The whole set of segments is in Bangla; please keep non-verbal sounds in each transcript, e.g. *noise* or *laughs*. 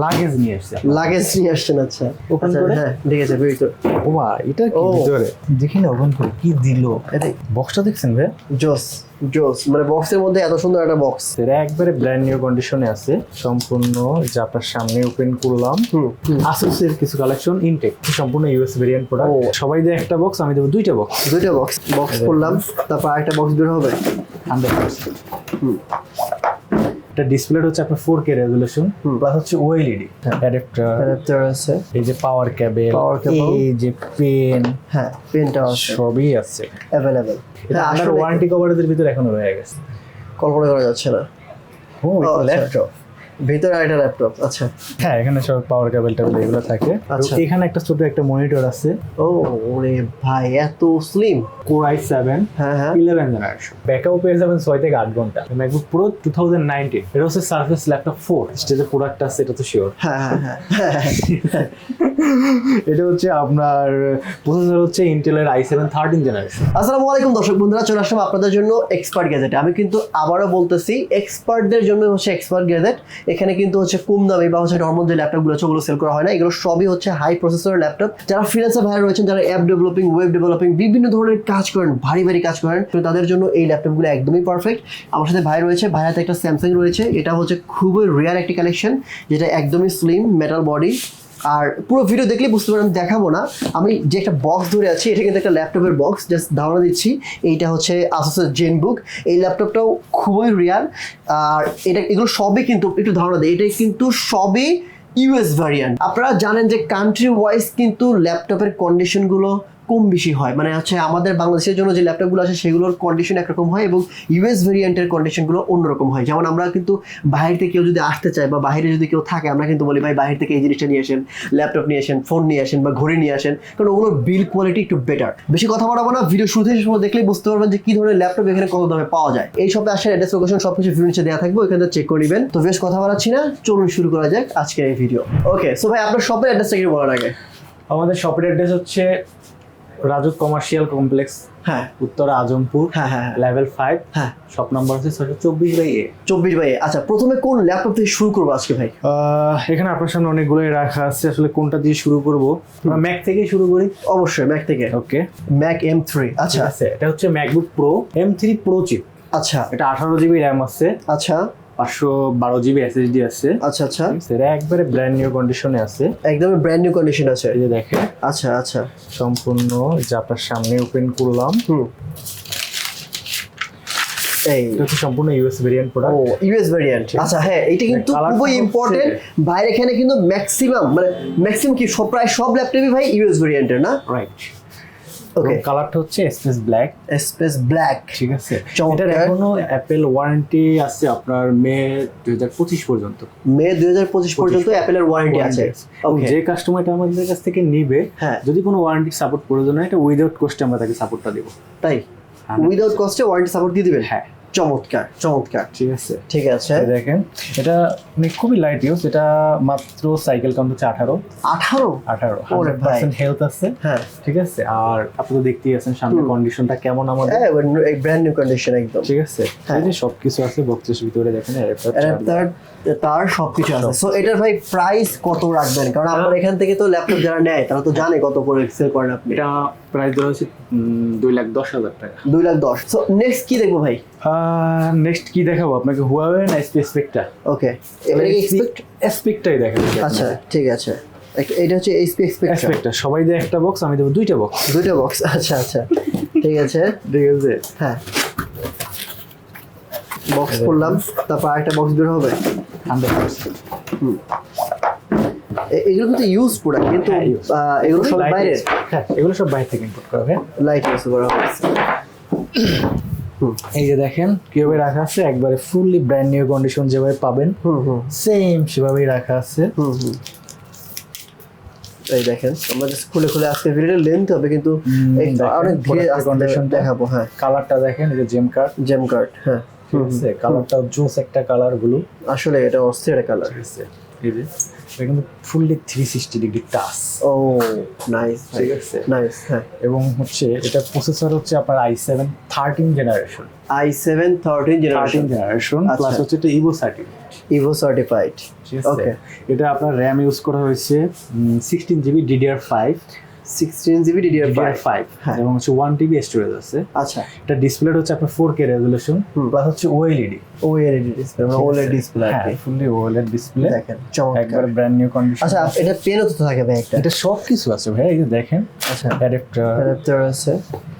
লাগেজ নিয়ে এসছে লাগেজ নিয়ে আসছেন আচ্ছা। Open আচ্ছা, করে? হ্যাঁ ঠিক আছে ভিতর ওমা এটা কি ভিতরে? দেখি না ওপেন করে। কি দিল? এটাই বক্সটা দেখছেন ভাই? জোস জোস মানে বক্সের মধ্যে এত সুন্দর একটা বক্স এটা একবারে ব্র্যান্ড নিউ কন্ডিশনে আছে। সম্পূর্ণ যে আপনার সামনে ওপেন করলাম। হুম। আসুসের কিছু কালেকশন ইনটেক সম্পূর্ণ ইউএস ভেরিয়েন্ট প্রোডাক্ট সবাই দেয় একটা বক্স আমি দেবো দুইটা বক্স দুইটা বক্স বক্স করলাম তারপর আরেকটা বক্স বের হবে। হান্ড্রেড হুম। এটা ডিসপ্লে হচ্ছে আপনার ফোর কে রেজলিউশন প্লাস হচ্ছে ওএলইডি অ্যাডাপ্টার অ্যাডাপ্টার আছে। এই যে পাওয়ার কেবল পাওয়ার cable। এই যে পেন হ্যাঁ পেনটা আছে। সবই আছে। অ্যাভেলেবেল এটা আন্ডার ওয়ারেন্টি কভারেজের ভিতর এখনও রয়ে গেছে। কল্পনা করা যাচ্ছে না। ও। ল্যাপটপ ভিতরে আরেকটা ল্যাপটপ আচ্ছা। হ্যাঁ এখানে সব পাওয়ার কেবল টেবিল এগুলো থাকে। আচ্ছা। এখানে একটা ছোট একটা মনিটর আছে। ও ওরে ভাই এত স্লিম কোর আই সেভেন হ্যাঁ হ্যাঁ। ইলেভেন জেনারেশন ব্যাকআপ পেয়ে যাবেন ছয় থেকে আট ঘণ্টা। MacBook Pro two thousand nineteen এটা হচ্ছে সার্ফেস ল্যাপটপ ফোর স্টেজে প্রোডাক্ট আছে এটা তো শিওর হ্যাঁ হ্যাঁ হ্যাঁ এটা হচ্ছে আপনার প্রসেসর হচ্ছে ইন্টেলের আই সেভেন থার্টিন জেনারেশন আসসালামু আলাইকুম দর্শক বন্ধুরা চলে আসলাম আপনাদের জন্য এক্সপার্ট গ্যাজেট আমি কিন্তু আবারও বলতেছি এক্সপার্টদের জন্য হচ্ছে এক্সপার্ট গ্যাজেট এখানে কিন্তু হচ্ছে কম দামে বা হচ্ছে নর্মাল যে ল্যাপটপগুলো আছে, ওগুলো সেল করা হয় না। এগুলো সবই হচ্ছে হাই প্রসেসর ল্যাপটপ যারা ফ্রিল্যান্সার ভাইরা রয়েছেন, যারা অ্যাপ ডেভেলপিং ওয়েব ডেভেলপিং বিভিন্ন ধরনের কাজ করেন, ভারী ভারী কাজ করেন, তো তাদের জন্য এই ল্যাপটপগুলো একদমই পারফেক্ট আমার সাথে ভাই রয়েছে ভাই হাতে একটা স্যামসাং রয়েছে। এটা হচ্ছে খুবই রেয়ার একটি কালেকশন যেটা একদমই স্লিম মেটাল বডি আর পুরো ভিডিও দেখলে বুঝতে পারেন দেখাবো না। আমি যে একটা বক্স ধরে আছি, এটা কিন্তু একটা ল্যাপটপের বক্স জাস্ট ধারণা দিচ্ছি। এইটা হচ্ছে আসোসের জেন বুক এই ল্যাপটপটাও খুবই রিয়াল আর এটা, এগুলো সবই কিন্তু, একটু ধারণা দেয় এটা কিন্তু সবই ইউএস ভ্যারিয়েন্ট আপনারা জানেন যে কান্ট্রি ওয়াইজ কিন্তু ল্যাপটপের কন্ডিশনগুলো কম বেশি হয়। মানে হচ্ছে আমাদের বাংলাদেশের জন্য যে ল্যাপটপগুলো আছে সেগুলোর কন্ডিশন একরকম হয় এবং ইউএস ভেরিয়েন্টের কন্ডিশনগুলো অন্যরকম হয়। যেমন আমরা কিন্তু বাইরে থেকে কেউ যদি আসতে চায় বা বাইরে যদি কেউ থাকে, আমরা কিন্তু বলি, ভাই বাইরে থেকে এই জিনিসটা নিয়ে আসেন ল্যাপটপ নিয়ে আসেন ফোন নিয়ে আসেন বা ঘড়ি নিয়ে আসেন। কারণ ওগুলোর বিল কোয়ালিটি একটু বেটার বেশি কথা বলাবো না ভিডিও শুরু থেকে সময় দেখলেই বুঝতে পারবেন যে কি ধরনের ল্যাপটপ এখানে কত দামে পাওয়া যায়। এই সবে আসার অ্যাড্রেস লোকেশন সব কিছু ভিডিও দেওয়া থাকবে, ওইখানে চেক করে নেবেন। তো বেশ কথা বলাচ্ছি না, চলুন শুরু করা যাক আজকের এই ভিডিও ওকে সো ভাই, আপনার শপের অ্যাড্রেসটা কি বলার আগে। আমাদের শপের অ্যাড্রেস হচ্ছে রাজু কমার্শিয়াল কমপ্লেক্স হ্যাঁ। উত্তরা আজমপুর হ্যাঁ হ্যাঁ হ্যাঁ। লেভেল ফাইভ হ্যাঁ। শপ নাম্বার হচ্ছে ছয়শো চব্বিশ বাই এ। চব্বিশ ভাই আচ্ছা প্রথমে কোন ল্যাপটপ থেকে শুরু করব আজকে ভাই? এখানে আপনার সামনে অনেকগুলোই রাখা আছে। আসলে কোনটা দিয়ে শুরু করব? ম্যাক থেকেই শুরু করি। অবশ্যই ম্যাক থেকে। ওকে ম্যাক এম থ্রি আচ্ছা। এটা হচ্ছে MacBook Pro M three Pro chip আচ্ছা। এটা আঠারো জিবি র্যাম আছে। আচ্ছা। পাঁচশো বারো জিবি এসএসডি আছে। আচ্ছা আচ্ছা। সেটা একবারে ব্র্যান্ড নিউ কন্ডিশনে আছে। একদমই ব্র্যান্ড নিউ কন্ডিশন আছে। এই যে দেখেন। আচ্ছা আচ্ছা। সম্পূর্ণ যে আপনার সামনে ওপেন করলাম। হুম। এই। এটা সম্পূর্ণ ইউএস ভেরিয়েন্ট ও প্রোডাক্ট ইউএস ভেরিয়েন্ট আচ্ছা হ্যাঁ এটা কিন্তু Colour খুবই ইম্পর্টেন্ট বাইরে এখানে কিন্তু ম্যাক্সিমাম মানে ম্যাক্সিমাম কি সব প্রায় সব ল্যাপটপই ভাই ইউএস ভেরিয়েন্টের না? রাইট ওকে কালারটা হচ্ছে স্পেস ব্ল্যাক স্পেস ব্ল্যাক ঠিক আছে? এটার এখনও অ্যাপেল ওয়ারেন্টি আছে আপনার মে দুই হাজার পঁচিশ পর্যন্ত। মে দুই হাজার পঁচিশ পর্যন্ত অ্যাপেলের ওয়ারেন্টি আছে। যে কাস্টমার এটা আমাদের কাছ থেকে নিবে হ্যাঁ। যদি কোনো ওয়ারেন্টি সাপোর্ট প্রয়োজন হয় এটা উইদাউট কস্টে আমরা তাকে সাপোর্টটা দেবো। তাই। উইদাউট কস্টে ওয়ারেন্টি সাপোর্ট দিয়ে দিবেন? হ্যাঁ। চমৎকার চমৎকার। ঠিক আছে। ঠিক আছে। দেখেন এটা মানে খুবই লাইট ইউজ এটা মাত্র সাইকেল কাউন্ট হচ্ছে আঠারো। আঠারো? আঠারো পার্সেন্ট হেলথ আছে। হ্যাঁ। ঠিক আছে? আর আপনি তো দেখতেই আছেন সামনে কন্ডিশনটা কেমন আমাদের? হ্যাঁ ব্র্যান্ড নিউ কন্ডিশন একদম। ঠিক আছে? হ্যাঁ। এই যে সবকিছু আছে বক্সের ভিতরে দেখেন adapter, তার তার সবকিছু আছে। সো এটার ভাই প্রাইস কত রাখবেন? কারণ আপনার এখান থেকে তো ল্যাপটপ যারা নেয় তারা তো জানে কত করে সেল করেন আপনি। এটা প্রাইস দেওয়া হচ্ছে দুই লাখ দশ হাজার টাকা। দুই লাখ দশ। সো নেক্সট কি দেখব ভাই? নেক্সট কি দেখাবো? আপনাকে হুয়াওয়ে না এসপি স্পেকটা ওকে এটা কি এক্সপেক্ট স্পেকটাই দেখাবো আচ্ছা ঠিক আছে। এটা হচ্ছে এইচপি এক্সপেক্ট স্পেকটা সবাই দেয় একটা বক্স আমি দেবো দুইটা বক্স দুইটা বক্স আচ্ছা আচ্ছা। ঠিক আছে। ঠিক আছে। হ্যাঁ। বক্স করলাম তারপর আরেকটা বক্স বের হবে। হান্ড্রেড পার্সেন্ট এগুলো কিন্তু ইউজ প্রোডাক্ট কিন্তু হ্যাঁ, এগুলো সব বাইরের। হ্যাঁ এগুলো সব বাইরে থেকে ইম্পোর্ট করা হয় লাইট ইউজ করা হয়েছে এই যে দেখেন কীভাবে রাখা আছে? একবারে ফুললি ব্র্যান্ড নিউ কন্ডিশন যেভাবে পাবেন সেম সেভাবেই রাখা আছে। এই দেখেন আমরা জাস্ট খুলে খুলে আজকে ভিডিওটা লেন্থ হবে কিন্তু অনেক ধীরে product দেখাবো হ্যাঁ। কালারটা দেখেন এই যে জেম কার্ড জেম কার্ড হ্যাঁ। কালারটা জোস একটা কালারগুলো আসলে এটা অস্থির কালার আছে এই যে। এটা কিন্তু fully three sixty degree touch ও নাইস ঠিক আছে। নাইস হ্যাঁ। এবং হচ্ছে এটা প্রসেসর হচ্ছে আপনার i seven thirteen generation i seven thirteen generation generation. Plus হচ্ছে এটা ইভো সার্টিন ইভো সার্টিফাইড ওকে এটা আপনার র্যাম ইউজ করা হয়েছে sixteen GB DDR five sixteen GB DDR five হ্যাঁ। এবং হচ্ছে ওয়ান টিবি স্টোরেজ আছে। আচ্ছা। এটা ডিসপ্লে হচ্ছে আপনার ফোর কে রেজলিউশন। প্লাস হচ্ছে OLED OLED display OLED display কি। ফুললি ওএলইডি ডিসপ্লে দেখেন একবার ব্র্যান্ড নিউ কন্ডিশন আচ্ছা এটা পেনও তো থাকে ভাই একটা। এটা সব কিছু আছে ভাই এই যে দেখেন। আচ্ছা। অ্যাডাপ্টার অ্যাডাপ্টার আছে।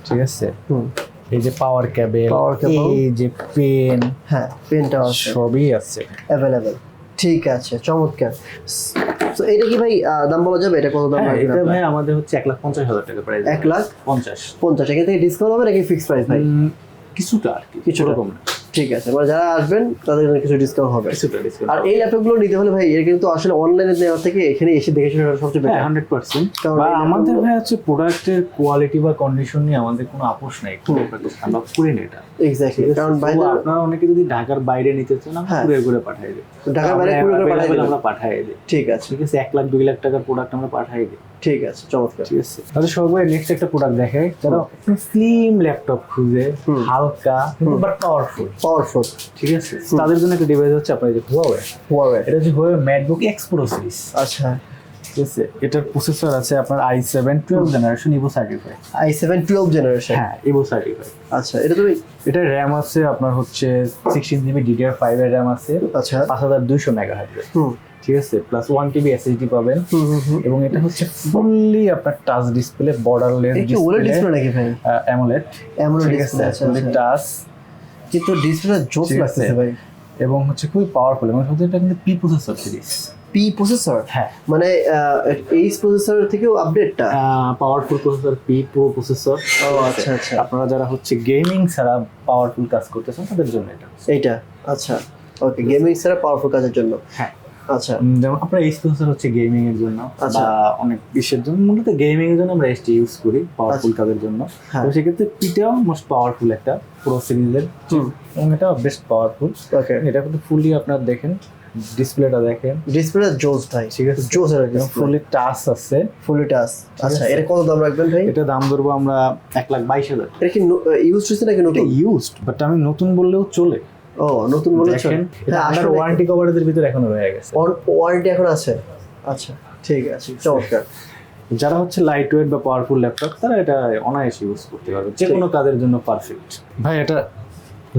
ঠিক আছে। হুম। এই যে পাওয়ার কেবল Power cable। এই যে পেন হ্যাঁ পেনটাও আছে। সবই আছে। অ্যাভেলেবেল ঠিক আছে চমৎকার। তো এটা কি ভাই দাম বলা যাবে? এটা কত দাম হ্যাঁ, এটা ভাই আমাদের হচ্ছে এক লাখ পঞ্চাশ হাজার টাকা প্রাইস এক লাখ পঞ্চাশ। পঞ্চাশ। এখান থেকে ডিসকাউন্ট হবে নাকি ফিক্সড প্রাইস ভাই? কিছুটা আর কি কিছুটা। কম না। ঠিক আছে মানে যারা আসবেন তাদের জন্য কিছু ডিসকাউন্ট হবে। আর এই ল্যাপটপগুলো নিতে হলে ভাই এটা কিন্তু আসলে অনলাইনে নেওয়ার থেকে এখানে এসে দেখে শুনে সবচেয়ে বেটার হান্ড্রেড পার্সেন্ট বা আমাদের ভাই হচ্ছে প্রোডাক্টের কোয়ালিটি বা কন্ডিশন নিয়ে আমাদের কোনো আপোষ নাই আমরা করি না এটা। এক্স্যাক্টলি কারণ বাইরে আপনারা অনেকে যদি ঢাকার বাইরে নিতে চান আমরা। কুরিয়ার করে পাঠিয়ে দিই ঢাকার বাইরে courier করে পাঠিয়ে available আমরা পাঠিয়ে দিই ঠিক আছে। ঠিক আছে এক লাখ দুই লাখ টাকার প্রোডাক্ট আমরা পাঠিয়ে দিই ঠিক আছে চমৎকার। ঠিক আছে। তাহলে সবাই নেক্সট একটা প্রোডাক্ট দেখে যারা স্লিম ল্যাপটপ খুঁজে হালকা বাট পাওয়ারফুল পাওয়ারফুল। ঠিক আছে? তাদের জন্য একটা ডিভাইস হচ্ছে আপনার যে হুয়াওয়ে হুয়াওয়ে এটা হচ্ছে Huawei MacBook X Pro series আচ্ছা। ঠিক আছে? এটার প্রসেসর আছে আপনার i seven twelve generation Evo certify i seven twelve generation হ্যাঁ ইভো সার্টিফাই আচ্ছা এটা তুমি এটা র্যাম আছে আপনার হচ্ছে সিক্সটিন জিবি ডিডিআর ফাইভ এর র্যাম আছে। আচ্ছা। পাঁচ হাজার দুইশো মেগা হার্টের হুম। ঠিক আছে? প্লাস ওয়ান টিবি এসএসডি পাবেন। এবং এটা হচ্ছে ফুললি আপনার টাচ ডিসপ্লে বর্ডারলেস ডিসপ্লে নাকি ভাই? অ্যামোলেড এমন ঠিক আছে। টাচ কিন্তু ডিসপ্লে জোস। লাগতেছে ভাই। এবং হচ্ছে খুবই পাওয়ারফুল এবং হচ্ছে এটা কিন্তু P processor series P processor হ্যাঁ। মানে এইচ প্রসেসর থেকেও আপডেটটা powerful processor P pro processor ও আচ্ছা আচ্ছা। আপনারা যারা হচ্ছে গেমিং ছাড়া পাওয়ারফুল কাজ করতেছেন তাদের জন্য এটা। এইটা? আচ্ছা। ওকে গেমিং ছাড়া পাওয়ারফুল কাজের জন্য। হ্যাঁ। আচ্ছা। যেমন আপনার এই প্রসেসর হচ্ছে গেমিং এর জন্য আচ্ছা। অনেক বিশ্বের জন্য মূলত গেমিং এর জন্য আমরা এসটি ইউজ করি পাওয়ারফুল কাজের জন্য। হ্যাঁ। তো সেক্ষেত্রে পিটাও মোস্ট পাওয়ারফুল একটা প্রো সিরিজের এবং এটা বেস্ট পাওয়ারফুল ওকে এটা কিন্তু ফুললি আপনার দেখেন ডিসপ্লেটা দেখেন। ডিসপ্লে জোস ভাই। ঠিক আছে? জোস এর এবং ফুললি টাচ আছে। ফুলি টাচ আচ্ছা আছে। এটা কত দাম রাখবেন ভাই? এটা দাম ধরবো আমরা এক লাখ বাইশ হাজার। এটা কি ইউজ হচ্ছে নাকি নতুন? ইউজড বাট আমি নতুন বললেও চলে। ও নতুন বলেছেন হ্যাঁ আন্ডার ওয়ারেন্টি কভারেজের ভিতরে এখনও রয়ে গেছে। ওয়ারেন্টি এখন আছে। আচ্ছা ঠিক আছে চমৎকার। যারা হচ্ছে লাইট ওয়েট বা পাওয়ারফুল ল্যাপটপ তারা এটা অনায়াসে ইউজ করতে পারবে। যে কোনো কাজের জন্য পারফেক্ট ভাই এটা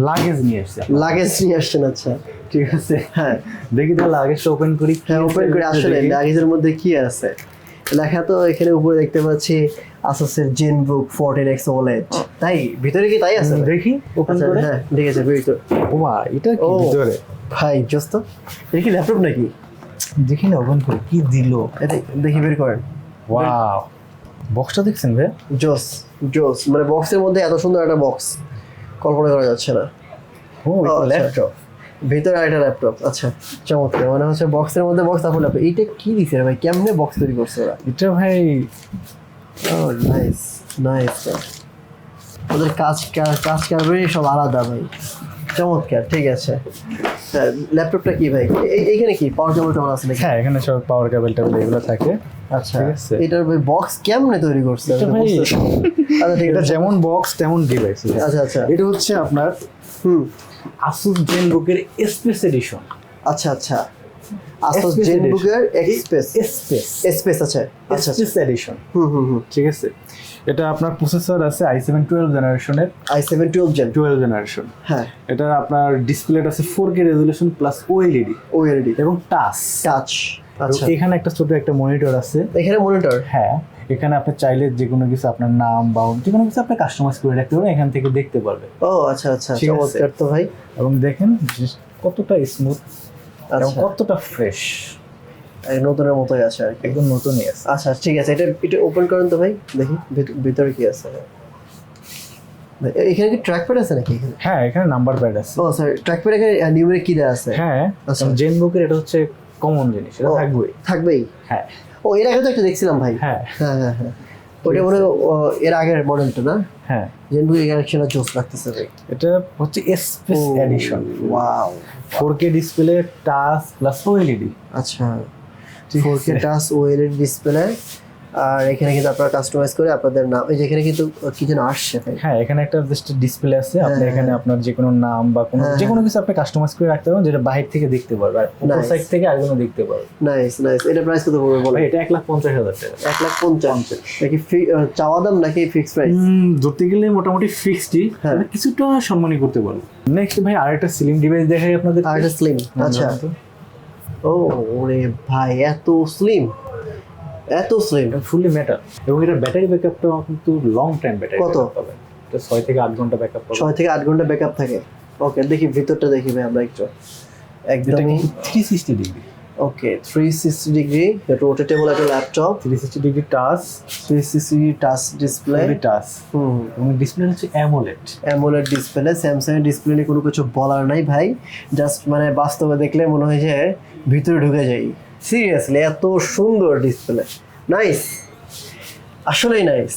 লাগেজ নিয়ে এসছে লাগেজ নিয়ে আসছেন আচ্ছা। ঠিক আছে। হ্যাঁ। দেখি তো লাগেজটা ওপেন করি হ্যাঁ ওপেন করে। আসলে লাগেজের মধ্যে কি আছে? লেখা তো এখানে উপরে দেখতে পাচ্ছি আসুসের জেনবুক ফোরটিন এক্স ওলেড তাই? ভিতরে কি তাই আছে? দেখি ওপেন আচ্ছা, করে। হ্যাঁ ঠিক আছে ভিতরে। ওমা এটা কি? ভিতরে। ভাই জোস তো। এটা কি ল্যাপটপ নাকি? দেখি না ওপেন করে। কি দিল? এটা দেখি বের করেন। ওয়াও বক্সটা দেখছেন ভাই? জোস জোস মানে বক্সের মধ্যে এত সুন্দর একটা বক্স কল্পনা করা যাচ্ছে না। ও। ল্যাপটপ ভিতরে একটা ল্যাপটপ আচ্ছা চমৎকার মানে হচ্ছে বক্সের মধ্যে বক্স তারপর ল্যাপটপ এইটা কি দিছে ভাই? কেমনে বক্স তৈরি করছে ওরা? এটা ভাই ও নাইস নাইস ওদের কাজ কাজ কাজ কারবারই সব আলাদা ভাই। চমৎকার ঠিক আছে। ল্যাপটপটা কি ভাই? এইখানে কি? পাওয়ার কেবল টেবল আছে নাকি? হ্যাঁ এখানে সব পাওয়ার কেবল টেবিল এগুলো থাকে। আচ্ছা এটার বক্স কেমনে তৈরি করছে? আচ্ছা ঠিক এটা আছে। যেমন বক্স তেমন ডিভাইস আচ্ছা আচ্ছা। এটা হচ্ছে আপনার হুম। আসুস জেনবুকের স্পেস এডিশন আচ্ছা আচ্ছা। আসুস জেনবুকের এক্সপ্রেস স্পেস স্পেস আছে আচ্ছা আচ্ছা। স্পেস এডিশন হুম হুম হুম। ঠিক আছে? এটা আপনার প্রসেসর আছে আই সেভেন টুয়েলভ জেনারেশনের i seven twelve gen twelve generation হ্যাঁ। এটা আপনার ডিসপ্লেটা আছে four K resolution plus OLED OLED এবং টাচ টাচ আচ্ছা। এখানে একটা ছোট একটা মনিটর আছে। এখানে মনিটর হ্যাঁ। এখানে আপনি চাইলে যে কোনো কিছু আপনার নাম বা যে কোনো কিছু আপনি কাস্টমাইজ করে রাখতে পারেন এখান থেকে দেখতে পারবে ও আচ্ছা আচ্ছা ঠিক আছে। চমৎকার তো ভাই? এবং দেখেন কতটা স্মুথ এবং আচ্ছা কতটা ফ্রেশ নতুনের মতোই আছে আর কি। একদম নতুনই আছে। আচ্ছা ঠিক আছে এটা এটা ওপেন করেন তো ভাই দেখি ভিতরে কি আছে। এখানে কি ট্র্যাক প্যাড আছে নাকি এখানে? হ্যাঁ এখানে নাম্বার প্যাড আছে। ও স্যার ট্র্যাক প্যাড এখানে নিউমেরিক কি দেওয়া আছে? হ্যাঁ আচ্ছা। জেন বুকের এটা হচ্ছে কমন জিনিস এটা থাকবেই। থাকবেই? হ্যাঁ। ও এর আগে তো একটা দেখছিলাম ভাই। হ্যাঁ। হ্যাঁ হ্যাঁ হ্যাঁ। ওটা মনে এর আগের মডেলটা না? হ্যাঁ। জেনবুক কানেকশনটা জোস লাগতেছে ভাই। এটা হচ্ছে space edition wow four K display touch plus OLED আচ্ছা। Four K touch OLED display আর এখানে কিন্তু আপনারা কাস্টমাইজ করে আপনাদের নাম এই যে এখানে কিন্তু কি যেন আসছে হ্যাঁ এখানে একটা জাস্ট ডিসপ্লে আছে। আপনি হ্যাঁ, এখানে আপনার যে কোনো নাম বা কোনো হ্যাঁ, যে কোনো কিছু আপনি কাস্টমাইজ করে রাখতে পারবেন যেটা বাইরে থেকে দেখতে পারবে। আর উপর সাইড থেকে আরেকজন দেখতে পারবে। নাইস নাইস এটা প্রাইস কত পড়বে বলো এটা এক লাখ পঞ্চাশ হাজার টাকা। এক লাখ পঞ্চাশ। নাকি চাওয়া দাম নাকি ফিক্স প্রাইস ধরতে গেলে মোটামুটি ফিক্সডই হ্যাঁ। কিছুটা সম্মানই করতে পারব। নেক্সট ভাই আরেকটা সিলিং ডিভাইস দেখাই আপনাদের। আর এটা স্লিম আচ্ছা। ও ওরে ভাই এত স্লিম এত স্লিম ফুললি মেটাল এবং এটা ব্যাটারি ব্যাকআপটা কিন্তু লং টাইম ব্যাটারি কত? এটা ছয় থেকে আট ঘণ্টা ব্যাকআপ ছয় থেকে আট ঘণ্টা ব্যাকআপ থাকে। ওকে দেখি ভিতরটা দেখি ভাই আমরা একটু। একদমই three sixty degree okay three sixty degree rotatable একটা laptop three sixty degree touch three sixty touch display touch হুম। এবং ডিসপ্লে হচ্ছে অ্যামোলেড অ্যামোলেড ডিসপ্লে স্যামসাং এর ডিসপ্লে নিয়ে কোনো কিছু বলার নাই ভাই। জাস্ট মানে বাস্তবে দেখলে মনে হয় যে ভিতরে ঢুকে যাই। সিরিয়াসলি এত সুন্দর ডিসপ্লে নাইস আসলেই নাইস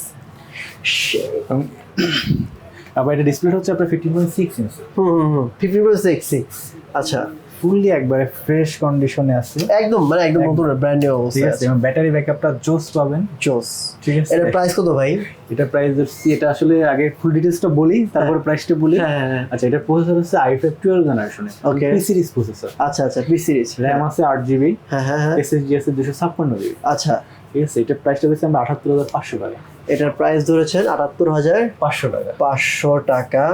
আবার এটা ডিসপ্লে হচ্ছে আপনার ফিফটিন পয়েন্ট সিক্স ইঞ্চ হুম হুম হুম। ফিফটি সিক্স সিক্স আচ্ছা। ফুললি একবারে ফ্রেশ কন্ডিশনে আছে। একদম মানে একদম নতুন ব্র্যান্ড নিউ ঠিক অবস্থা আছে। এবং ব্যাটারি ব্যাকআপটা জোস পাবেন। জোস। ঠিক আছে। এটার প্রাইস কত ভাই? এটা প্রাইস হচ্ছে এটা আসলে আগে ফুল ডিটেলসটা বলি তারপর প্রাইসটা বলি। হ্যাঁ হ্যাঁ হ্যাঁ। আচ্ছা এটা প্রসেসর হচ্ছে আই ফাইভ টুয়েলভ জেনারেশনের Okay. পি সিরিজ প্রসেসর আচ্ছা আচ্ছা পি সিরিজ র্যাম আছে আট জিবি হ্যাঁ হ্যাঁ হ্যাঁ। এসএসডি আছে দুশো ছাপ্পান্ন জিবি আচ্ছা। ঠিক আছে এটা প্রাইসটা দিচ্ছি আমরা আঠাত্তর হাজার পাঁচশো টাকা। এটার প্রাইস ধরেছেন আটাত্তর হাজার পাঁচশো টাকা। পাঁচশো টাকা।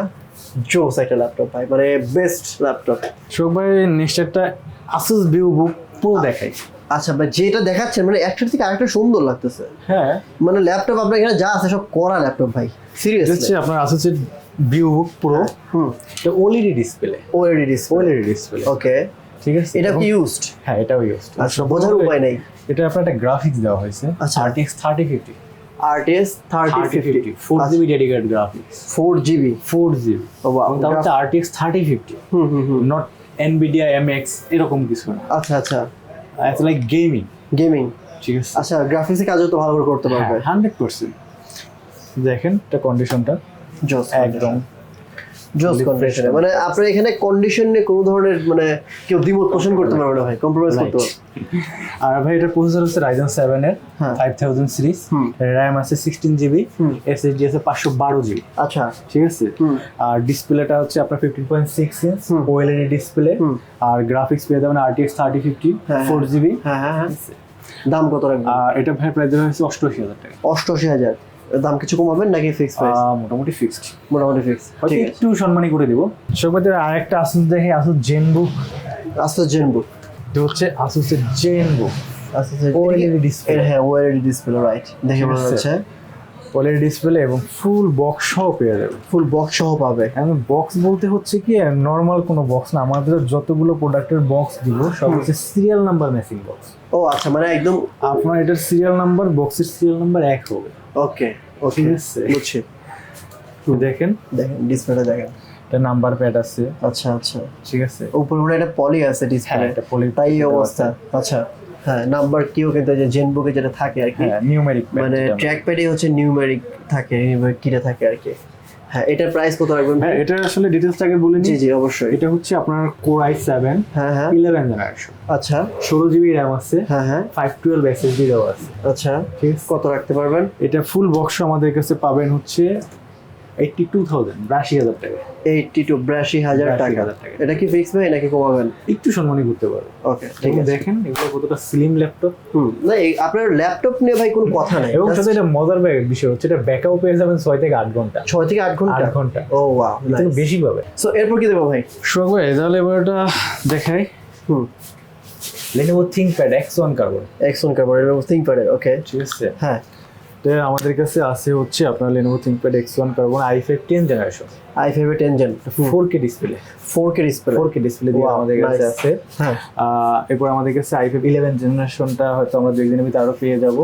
জোস একটা ল্যাপটপ ভাই মানে বেস্ট ল্যাপটপ শোক ভাই নেক্সট একটা আসুস ভিউ বুক পুরো দেখাই। আচ্ছা ভাই যেটা দেখাচ্ছেন মানে একটার থেকে আরেকটা সুন্দর লাগতেছে। হ্যাঁ। মানে ল্যাপটপ আপনার এখানে যা আছে সব করা ল্যাপটপ ভাই সিরিয়াসলি হচ্ছে আপনার আসুসের ভিউ বুক প্রো হুম। এটা OLED display OLED display OLED display okay ঠিক আছে? এটা কি ইউজড হ্যাঁ এটাও ইউজ আচ্ছা বোঝার উপায় নেই। এটা আপনার একটা গ্রাফিক্স দেওয়া হয়েছে আচ্ছা। Thirty fifty RTS thirty fifty four GB dedicated graphics four GB four GB তা হচ্ছে আরটিএক্স থার্টি ফিফটি হুম হুম হুম নট এনবিডিয়া এমএক্স এরকম কিছু না। আচ্ছা আচ্ছা। ইটস লাইক গেমিং গেমিং ঠিক আছে? আচ্ছা গ্রাফিক্সের কাজও তো ভালো করে করতে পারবে। হান্ড্রেড পার্সেন্ট দেখেন এটা কন্ডিশনটা জোস একদম। জোস কন্ডিশনে মানে আপনার এখানে কন্ডিশন নিয়ে কোনো ধরনের মানে কেউ দ্বিমত পোষণ করতে পারবে না ভাই কম্প্রোমাইজ করতে *laughs* আর ভাই এটা প্রসেসর হচ্ছে রাইজেন সেভেন এর হ্যাঁ। Five thousand series. র্যাম আছে সিক্সটিন জিবি হুম। এসএসডি আছে পাঁচশো বারো জিবি আচ্ছা। ঠিক আছে? আর ডিসপ্লেটা হচ্ছে আপনার ফিফটিন পয়েন্ট সিক্স ইঞ্চ হুম। ওএলইডি ডিসপ্লে আর গ্রাফিক্স পেয়ে যাবেন ফিফটি হ্যাঁ, ফোর জিবি হ্যাঁ হ্যাঁ হ্যাঁ। দাম কত রাখবেন? আর এটা ভাই প্রাইস দেওয়া হয়েছে অষ্টআশি হাজার টাকা। অষ্টআশি হাজার। দাম কিছু কমাবেন নাকি ফিক্স প্রাইস মোটামুটি ফিক্সড মোটামুটি ফিক্স হয়তো একটু সম্মানই করে দিব। সবাই আরেকটা আসুস দেখে আসুস জেনবুক আস্তে জেনবু এটা হচ্ছে আসুসের জেনবুক আস্তে OLED display। হ্যাঁ ওএলইডি ডিসপ্লে রাইট দেখে ওএলইডি ডিসপ্লে এবং ফুল বক্স সহ পেয়ে যাবে। ফুল বক্স সহ পাবে। এখন বক্স বলতে হচ্ছে কি নর্মাল কোনো বক্স না। আমাদের যতগুলো প্রোডাক্টের বক্স দিব সব হচ্ছে সিরিয়াল নাম্বার ম্যাচিং বক্স ও আচ্ছা মানে একদম আপনার এটার সিরিয়াল নাম্বার বক্সের সিরিয়াল নাম্বার এক হবে। ওকে ওকে। বুঝছি। দেখেন। দেখেন ডিসপ্লেটা দেখেন। এটা নাম্বার প্যাড আছে। আচ্ছা আচ্ছা। ঠিক আছে। উপরে উপরে একটা পলি আছে হ্যাঁ ডিসপ্লে এটা পলি তাই অবস্থা। আচ্ছা হ্যাঁ নাম্বার কিও কিন্তু যে জেন বুকে যেটা থাকে আর কি। হ্যাঁ নিউমেরিক মানে ট্র্যাক প্যাডে হচ্ছে নিউমেরিক থাকে নিউমেরিক কিটা থাকে আর কি। হ্যাঁ এটার প্রাইস কত রাখবেন? হ্যাঁ এটা আসলে ডিটেইলসটা আগে বলে জি জি অবশ্যই। এটা হচ্ছে আপনার কোর আই সেভেন হ্যাঁ হ্যাঁ। ইলেভেন জেনারেশন আচ্ছা। ষোলো জিবি র্যাম আছে হ্যাঁ হ্যাঁ। ফাইভ টুয়েলভ এসএসডি দেওয়া আছে। আচ্ছা। ঠিক কত রাখতে পারবেন? এটা ফুল বক্স আমাদের কাছে পাবেন হচ্ছে এইটটি টু থাউজেন্ড বিরাশি হাজার টাকা। এইটটি টু বিরাশি হাজার টাকা। এটা কি ফিক্স ভাই নাকি কমাবেন? একটু সম্মানই করতে পারো। ওকে ঠিক আছে। দেখেন এগুলো কতটা স্লিম ল্যাপটপ হুম না আপনার ল্যাপটপ নিয়ে ভাই কোনো কথা নাই। এবং সাথে এটা মজার বিষয় হচ্ছে এটা ব্যাকআপ পেয়ে যাবেন ছয় থেকে আট ঘণ্টা। ছয় থেকে আট ঘণ্টা? আট ঘণ্টা। ও ওয়াও বেশি পাবে। সো এরপর কি দেবো ভাই? শোক ভাই তাহলে এবার এটা দেখাই। হুম। Lenovo ThinkPad X one carbon exon carbon think প্যাডের ওকে ঠিক আছে। হ্যাঁ। আমাদের কাছে আছে হচ্ছে আপনার X one carbon i five ten generation i five ten gen four K display four K display four K display দিয়ে আমাদের কাছে. আছে। হ্যাঁ। এরপর আমাদের কাছে আই ফাইভ ইলেভেন জেনারেশনটা হয়তো আমরা দু একদিনের ভিতরে আরও পেয়ে যাব।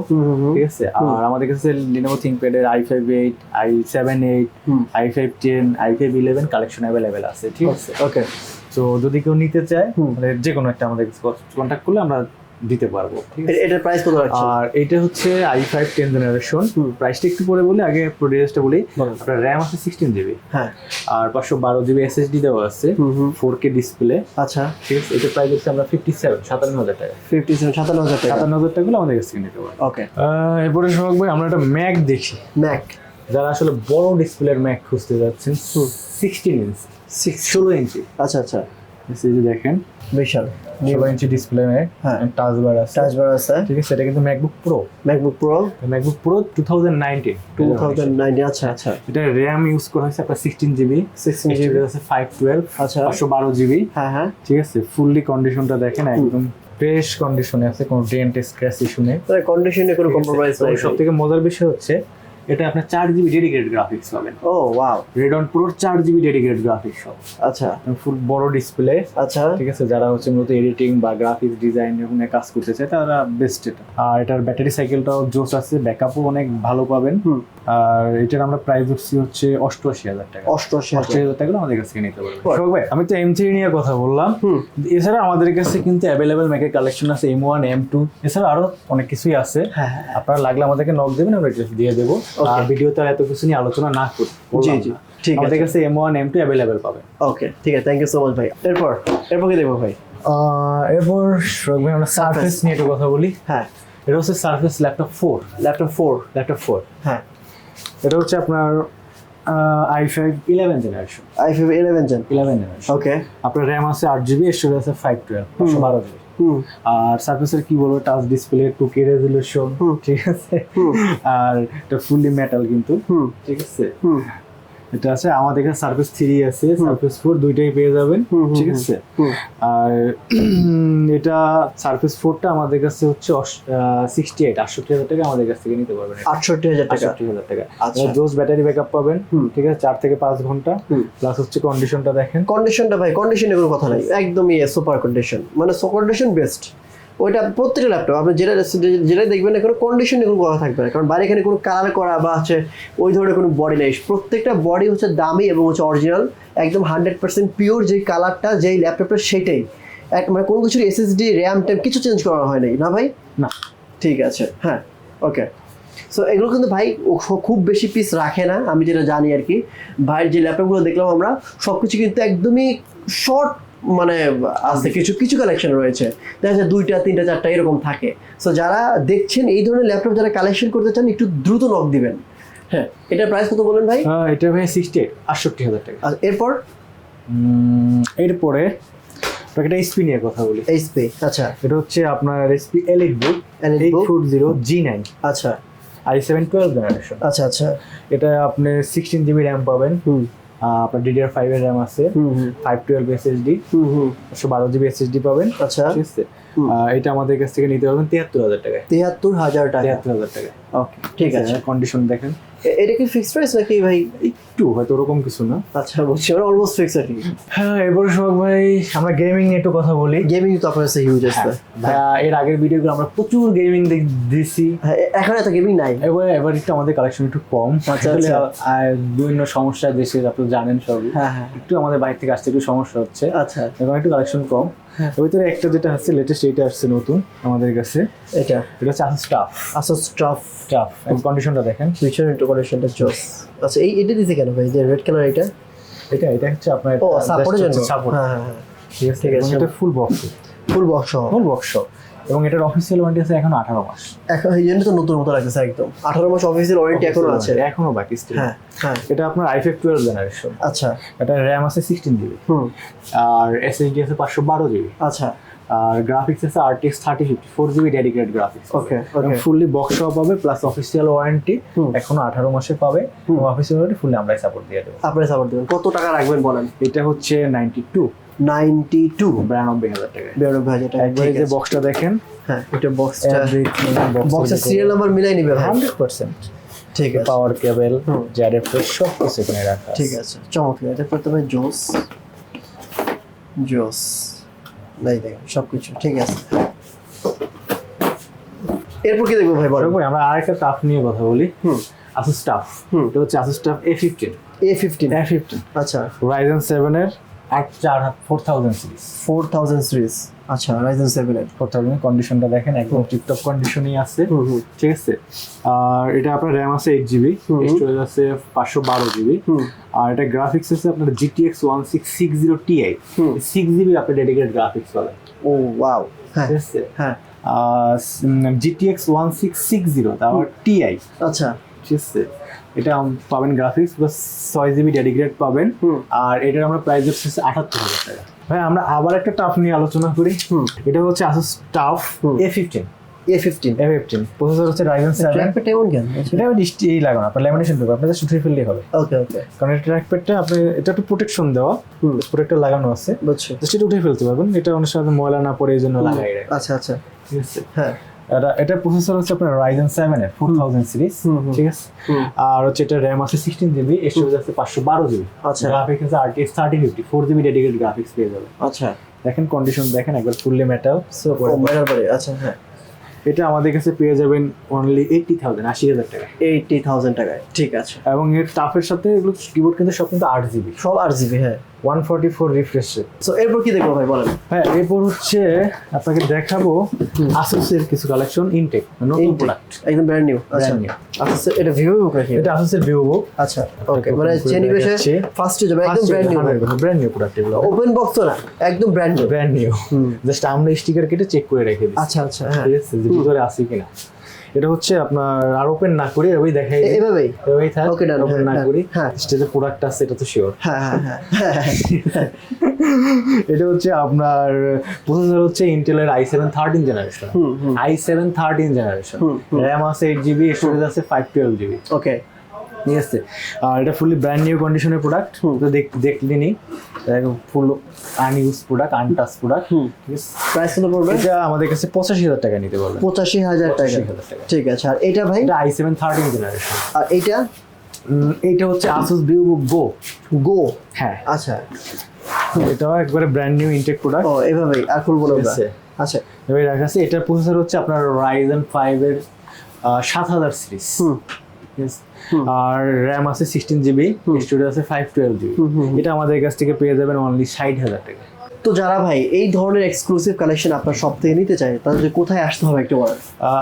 ঠিক আছে? আর আমাদের কাছে Lenovo থিংকপ্যাডের i five eight i seven eight hmm. I five ten i five eleven collection available আছে ঠিক আছে? ওকে তো যদি কেউ নিতে চায়। মানে যে কোনো একটা আমাদের কন্ট্যাক্ট করলে আমরা দিতে পারব ঠিক আছে? এটার প্রাইস কত রাখছেন? আর এটা হচ্ছে আই ফাইভ টেন জেনারেশন প্রাইসটা একটু পরে বলি আগে প্রোডিউসটা বলি। আপনার র্যাম আছে সিক্সটিন জিবি হ্যাঁ। আর পাঁচশো বারো জিবি এসএসডি দেওয়া আছে ফোর কে ডিসপ্লে আচ্ছা। ঠিক আছে? এটা প্রাইস হচ্ছে আমরা ফিফটি সেভেন সাতান্ন হাজার টাকা। ফিফটি সেভেন সাতান্ন হাজার টাকা। সাতান্ন হাজার টাকা আমাদের কাছ নিতে পারব ওকে এরপরে সোহাগ ভাই আমরা একটা ম্যাক দেখি। ম্যাক যারা আসলে বড় ডিসপ্লের ম্যাক খুঁজতে যাচ্ছেন সিক্সটিন ইঞ্চ ষোলো ইঞ্চি আচ্ছা আচ্ছা। যে দেখেন। বিশাল। ষোলো ইঞ্চি ডিসপ্লে ম্যাক। টাচ বার আছে। টাচ বার আছে। ঠিক আছে এটা কিন্তু MacBook Pro MacBook Pro MacBook আচ্ছা আচ্ছা। এটা র্যাম ইউজ করা হয়েছে আপনার সিক্সটিন জিবি সিক্সটিন জিবি আছে আচ্ছা। জিবি হ্যাঁ হ্যাঁ। ঠিক আছে ফুললি কন্ডিশনটা দেখেন একদম ফ্রেশ কন্ডিশনে আছে কোনো ডেন্ট স্ক্র্যাচ ইস্যু নেই। কন্ডিশনে কোনো কম্প্রোমাইজ নাই। সব থেকে মজার বিষয় হচ্ছে এটা আপনার চার জিবি ডেডিকেটেড গ্রাফিক্স পাবেন। ও ওয়াও রেডন প্রোর চার জিবি ডেডিকেটেড গ্রাফিক্স হবে আচ্ছা। ফুল বড় ডিসপ্লে আচ্ছা। ঠিক আছে যারা হচ্ছে মূলত এডিটিং বা গ্রাফিক্স ডিজাইন এরকম কাজ করতে চায় তারা বেস্ট এটা। আর এটার ব্যাটারি সাইকেলটাও জোস আছে ব্যাকআপও অনেক ভালো পাবেন। আর এটার আমরা প্রাইস হচ্ছি হচ্ছে অষ্টআশি হাজার টাকা। অষ্টআশি হাজার। টাকা আমাদের কাছ থেকে নিতে পারবেন। শোক ভাই আমি তো এম থ্রি নিয়ে কথা বললাম। এছাড়া আমাদের কাছে কিন্তু অ্যাভেলেবেল ম্যাকের কালেকশন আছে এম ওয়ান এম টু এছাড়া আরও অনেক কিছুই আছে। হ্যাঁ হ্যাঁ আপনারা লাগলে আমাদেরকে নক দেবেন আমরা এটা দিয়ে দেবো। ভিডিওতে এত কিছু নিয়ে আলোচনা না করি জি জি ঠিক আছে। আমাদের কাছে M one M two available পাবেন। ওকে ঠিক আছে থ্যাংক ইউ সো মাচ ভাই। এরপর এরপর কি দেখব ভাই? এরপর শোক ভাই আমরা সার্ফেস নিয়ে একটু কথা বলি। হ্যাঁ। এটা হচ্ছে Surface laptop four laptop four laptop four হ্যাঁ। এটা হচ্ছে আপনার i five eleven generation i five eleven gen eleven generation okay আপনার র্যাম আছে আট জিবি স্টোরেজ আছে ফাইভ টুয়েলভ বারো জিবি আর সার্ফেসের কি বলব touch display two K resolution হুম। ঠিক আছে? আর এটা ফুললি মেটাল কিন্তু ঠিক আছে? এটা আছে আমাদের কাছে সার্ফেস থ্রি আছে সার্ফেস ফোর দুইটাই পেয়ে যাবেন ঠিক আছে? আর *clears throat* এটা সার্ফেস ফোরটা আমাদের কাছে হচ্ছে সিক্সটি এইট আটষট্টি হাজার টাকা আমাদের কাছ থেকে নিতে পারবেন আটষট্টি হাজার টাকা। আটষট্টি হাজার টাকা। জোস ব্যাটারি ব্যাকআপ পাবেন। ঠিক আছে? চার থেকে পাঁচ ঘণ্টা। প্লাস হচ্ছে কন্ডিশনটা দেখেন। কন্ডিশনটা ভাই কন্ডিশনে কোনো কথা নাই। একদমই সুপার কন্ডিশন মানে কন্ডিশন বেস্ট ওইটা প্রত্যেকটা ল্যাপটপ আপনি যেটা যেটাই দেখবেন না কোনো কন্ডিশনে কোনো কথা থাকবে না। কারণ বাইরে এখানে কোনো কালার করা বা হচ্ছে ওই ধরনের কোনো বডি নেই। প্রত্যেকটা বডি হচ্ছে দামি এবং হচ্ছে অরিজিনাল একদম হান্ড্রেড পার্সেন্ট পিওর যেই কালারটা যেই ল্যাপটপটা সেটাই। এক মানে কোনো কিছুর এসএসডি র্যাম ট্যাম কিছু চেঞ্জ করা হয় নাই। না ভাই? না। ঠিক আছে হ্যাঁ ওকে সো এগুলো কিন্তু ভাই খুব বেশি পিস রাখে না আমি যেটা জানি আর কি। ভাইয়ের যে ল্যাপটপগুলো দেখলাম আমরা সব কিছু কিন্তু একদমই শর্ট মানে আছে কিছু কিছু কালেকশন রয়েছে। দেখা যাচ্ছে দুইটা তিনটা চারটা এরকম থাকে। সো যারা দেখছেন এই ধরনের ল্যাপটপ যারা কালেকশন করতে চান একটু দ্রুত নক দিবেন। হ্যাঁ এটার প্রাইস কত বলেন ভাই? আহ, এটা ভাই সিক্সটি আটষট্টি হাজার টাকা। আর এরপর? এরপরে একটা এসপি নিয়ে কথা বলি। এইচপি আচ্ছা। এটা হচ্ছে আপনার SP elite book eight four zero G nine আচ্ছা। আই সেভেন টুয়েলভ জেনারেশন আচ্ছা আচ্ছা। এটা আপনি সিক্সটিন জিবি র্যাম পাবেন। হুম। আপনার ডিডিআর ফাইভ এর র্যাম আছে ফাইভ টুয়েলভ এসএসডি একশো বারো জিবি এসএসডি পাবেন। আচ্ছা। ঠিক আছে? এটা আমাদের কাছ থেকে নিতে পারবেন তিয়াত্তর হাজার টাকায়। তিয়াত্তর হাজার টাকা। তিয়াত্তর হাজার টাকা ওকে ঠিক আছে। কন্ডিশন দেখেন। এটা কি ফিক্সড প্রাইস নাকি ভাই? একটু হয়তো ওরকম কিছু না। আচ্ছা বলছি মানে অলমোস্ট ফিক্স আর হ্যাঁ এরপরে সোহাগ ভাই আমরা গেমিং নিয়ে একটু কথা বলি। গেমিং তো আপনার কাছে হিউজ আছে। এর আগের ভিডিওগুলো আমরা প্রচুর গেমিং দিছি হ্যাঁ এখন এত গেমিং নাই। এবার এবার একটু আমাদের কালেকশন একটু কম। আচ্ছা, আসলে, আচ্ছা। আহ, বিভিন্ন সমস্যা দেশের আপনি জানেন সবই। হ্যাঁ হ্যাঁ। একটু আমাদের বাইরে থেকে আসতে একটু সমস্যা হচ্ছে। আচ্ছা। এবং একটু কালেকশন কম। হ্যাঁ। ওর ভিতরে একটা যেটা আছে লেটেস্ট এইটা আসছে নতুন আমাদের কাছে। এটা? এটা হচ্ছে আসলে স্টাফ আচ্ছা স্টাফ স্টাফ কন্ডিশনটা দেখেন। পিছনের ডেকোরেশনটা জোস আচ্ছা এই এটা দিছে কেন? ভাই যে রেড কালার এটা? এটা এটা হচ্ছে আপনার ও সাপোর্টের জন্য? সাপোর্ট হ্যাঁ হ্যাঁ হ্যাঁ। ঠিক আছে ঠিক আছে। এটা full box full box full box এবং এটার অফিসিয়াল ওয়ারেন্টি আছে এখন আঠারো মাস। এখন এই জন্য তো নতুন মতো লাগতেছে একদম। আঠারো মাস অফিসিয়াল ওয়ারেন্টি এখনও আছে। এখনও বাকি still। হ্যাঁ হ্যাঁ। এটা আপনার আই ফাইভ টুয়েলভ জেনারেশন আচ্ছা। এটা র্যাম আছে সিক্সটিন জিবি হুম। আর এসএসডি আছে পাঁচশো বারো জিবি আচ্ছা। আর গ্রাফিক্স আছে RTX thirty fifty four GB dedicated graphics okay. Fully box সহ পাবে প্লাস অফিসিয়াল ওয়ারেন্টি। এখনও আঠারো মাসে পাবে। এবং অফিসিয়াল ওয়ারেন্টি ফুললি আমরাই সাপোর্ট দিয়ে দেবো। আপনি সাপোর্ট দেবেন। কত টাকা রাখবেন বলেন? এটা হচ্ছে নাইনটি টু নাইনটি টু বিরানব্বই হাজার টাকা বিরানব্বই হাজার টাকা। একবারে যে বক্সটা দেখেন। হ্যাঁ। এটা বক্সটা বক্সের সিরিয়াল নাম্বার মিলাই নিবে হান্ড্রেড পার্সেন্ট ঠিক আছে। পাওয়ার কেবল হুম। জ্যাডেপ্টার সব কিছু এখানে রাখা ঠিক আছে। চমৎকার। এটা হবে জোস জোস নাই দেখেন সব কিছু ঠিক আছে। এরপর কি দেখব ভাই বলো আছে আমরা আরেকটা টাফ নিয়ে কথা বলি। হুম। আসুস টাফ হুম। এটা হচ্ছে Asus TUF A fifteen A fifteen A fifteen আচ্ছা। রাইজেন সেভেনের আট চার four thousand series four thousand series আচ্ছা রাইজেন সেভেন এর। ফোর থাউজেন্ড কন্ডিশনটা দেখেন একদম টিপটপ কন্ডিশনেই আছে। ঠিক আছে? আর এটা আপনার র্যাম আছে এইট জিবি। স্টোরেজ আছে পাঁচশো বারো জিবি আর এটা গ্রাফিক্স আছে আপনার GTX one six six zero Ti. Six GB আপনি ডেডিকেটেড গ্রাফিক্স পাবেন। ও ওয়াও হ্যাঁ ঠিক আছে? হ্যাঁ। GTX one six six zero তারপর টিআই আচ্ছা। ঠিক আছে? এটা পাবেন গ্রাফিক্স প্লাস ছয় জিবি ডেডিকেটেড পাবেন। আর এটার আমরা প্রাইস হচ্ছে আঠাত্তর হাজার টাকা। ভাই আমরা আবার একটা টাফ নিয়ে আলোচনা করি। এটা হচ্ছে Asus TUF. A fifteen A fifteen A fifteen processor হচ্ছে রাইজেন সেভেন ট্র্যাকপ্যাড কেন? এটা লাগানো আপনার ল্যামিনেশন দেবো আপনাদের উঠে ফেললেই হবে। ওকে ওকে কারণ এটা ট্র্যাকপ্যাডটা আপনি এটা একটু প্রোটেকশন দেওয়া। প্রোটেক্টর লাগানো আছে। বুঝছি। জাস্ট এটা উঠে ফেলতে পারবেন এটা অনেক সময় ময়লা না পড়ে এই জন্য লাগাই আচ্ছা আচ্ছা। ঠিক আছে? হ্যাঁ। এটা এটা প্রসেসর হচ্ছে আপনার রাইজেন সেভেন এর ফোর থাউজেন্ড সিরিজ। ঠিক আছে? আর হচ্ছে এটা র্যাম আছে সিক্সটিন জিবি আছে পাঁচশো বারো জিবি আচ্ছা। গ্রাফিক্স আছে RTX thirty fifty four GB dedicated graphics পেয়ে যাবে আচ্ছা। দেখেন কন্ডিশন দেখেন একবার ফুললি মেটাল সো কম্বাইনার পরে আচ্ছা হ্যাঁ। এটা আমাদের কাছে পেয়ে যাবেন অনলি এইটটি থাউজেন্ড আশি হাজার টাকা এইটটি থাউজেন্ড টাকায় ঠিক আছে। এবং এর টাফের সাথে এগুলো কিবোর্ড কিন্তু সব কিন্তু আট জিবি সব আট জিবি হ্যাঁ। One forty four refresh so এরপর কি দেখব ভাই বলেন। হ্যাঁ এরপর হচ্ছে আপনাকে দেখাবো আসুসের কিছু কালেকশন ইনটেক নতুন প্রোডাক্ট একদম ব্র্যান্ড নিউ আচ্ছা। আচ্ছা এটা ভিভো বুক রাখি এটা আসুসের ভিভো আচ্ছা ওকে মানে চেনি বেশে ফার্স্ট যাবে একদম brand new brand new product এগুলো। ওপেন বক্স তো না একদম brand new brand new just আমরা স্টিকার কেটে চেক করে রেখে দিই আচ্ছা আচ্ছা হ্যাঁ। ভিতরে আছে? কিনা। এটা হচ্ছে আপনার আর ওপেন না করি এভাবেই দেখাই এভাবেই? এভাবেই থাক ওকে না ওপেন না করি হ্যাঁ। স্টেজে প্রোডাক্ট আছে এটা তো শিওর হ্যাঁ হ্যাঁ হ্যাঁ। *laughs* এটা হচ্ছে আপনার প্রসেসর হচ্ছে ইন্টেলের i seven thirteen generation. I seven thirteen generation. RAM আছে এইট জিবি স্টোরেজ আছে ফাইভ টুয়েলভ জিবি ওকে ঠিক আছে আর এটা ফুললি ব্র্যান্ড নিউ কন্ডিশনের প্রোডাক্ট তো দেখ দেখলেনি full unused product untouched product price কত পড়বে? এটা আমাদের কাছে পঁচাশি হাজার টাকা নিতে পারবেন পঁচাশি হাজার টাকা। ঠিক আছে। আর এটা ভাই? এটা আই সেভেন থার্টিন জেনারেশন আর এইটা এটা হচ্ছে আসুস ভিভোবুক গো গো হ্যাঁ। আচ্ছা। এটাও একবারে ব্র্যান্ড নিউ ইনটেক প্রোডাক্ট ও এভাবেই। আর খুলবো না আচ্ছা। এবার রাখা আছে এটার প্রসেসর হচ্ছে আপনার রাইজেন ফাইভ এর সাত হাজার সিরিজ হুম। আর র্যাম আছে সিক্সটিন জিবি স্টোরেজ আছে ফাইভ টুয়েলভ জিবি। এটা আমাদের কাছ থেকে পেয়ে যাবেন অনলি ষাট হাজার টাকা তো যারা ভাই এই ধরনের এক্সক্লুসিভ কালেকশন আপনার সব থেকে নিতে চায় তাদের কোথায় আসতে হবে একটু বলেন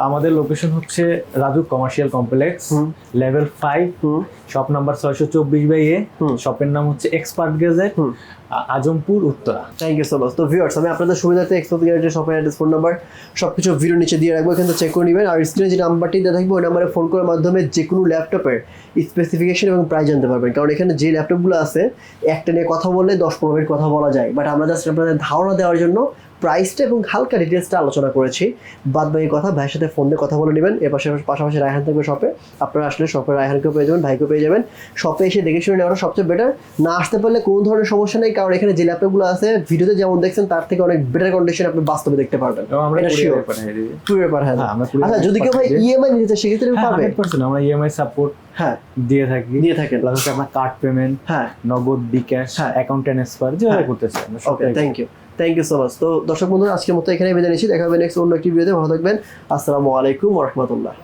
আমাদের লোকেশন হচ্ছে Raju commercial complex level five shop number ছয়শো চব্বিশ বাই এ। শপের নাম হচ্ছে expert gadget. Azampur, Uttara. Thank you so much তো ভিউয়ার্স আমি আপনাদের সুবিধাতে এক্সপ্রেস গ্যারেন্টি শপের অ্যাড্রেস ফোন নাম্বার সব কিছু ভিডিও নিচে দিয়ে রাখব, এখান চেক করে নেবেন। আর স্ক্রিনে যে নাম্বারটি দেওয়া থাকবে, ওই নাম্বারে ফোন করার মাধ্যমে যে কোনো ল্যাপটপের স্পেসিফিকেশন এবং প্রাইস জানতে পারবেন। কারণ এখানে যে ল্যাপটপগুলো আছে, একটা নিয়ে কথা বললে দশ পনেরো মিনিট কথা বলা যায়। বাট আমরা জাস্ট আপনাদের ধারণা দেওয়ার জন্য প্রাইসটা এবং হালকা ডিটেলসটা আলোচনা করেছি। বাদ বাকি কথা ভাইয়ের সাথে ফোন দিয়ে কথা বলে নেবেন। এর পাশে পাশাপাশি রায়হান থাকবে শপে আপনারা আসলে শপে রায়হানকেও পেয়ে যাবেন ভাইকেও পেয়ে যাবেন। শপে এসে দেখে শুনে নেওয়াটা সবচেয়ে বেটার না আসতে পারলে কোনো ধরনের সমস্যা নেই কারণ এখানে যে ল্যাপটপগুলো আছে ভিডিওতে যেমন দেখছেন তার থেকে অনেক বেটার কন্ডিশন আপনি বাস্তবে দেখতে পারবেন। এটা পাঠিয়ে হ্যাঁ আচ্ছা যদি কেউ ভাই। ইএমআই নিতে চায় সেক্ষেত্রে হ্যাঁ পাবে। আমরা ইএমআই সাপোর্ট হ্যাঁ। দিয়ে থাকি। দিয়ে থাকেন। প্লাস হচ্ছে আপনার কার্ড পেমেন্ট হ্যাঁ। নগদ বিকাশ হ্যাঁ। অ্যাকাউন্ট ট্রান্সফার যেভাবে হ্যাঁ। করতে চাই okay thank you thank you so much তো দর্শক বন্ধুরা, আজকের মতো এখানে বিদায় নিচ্ছি। দেখা হবে নেক্সট অন্য একটি ভিডিওতে ভালো থাকবেন। আসসালামু আলাইকুম রহমতুল্লাহ।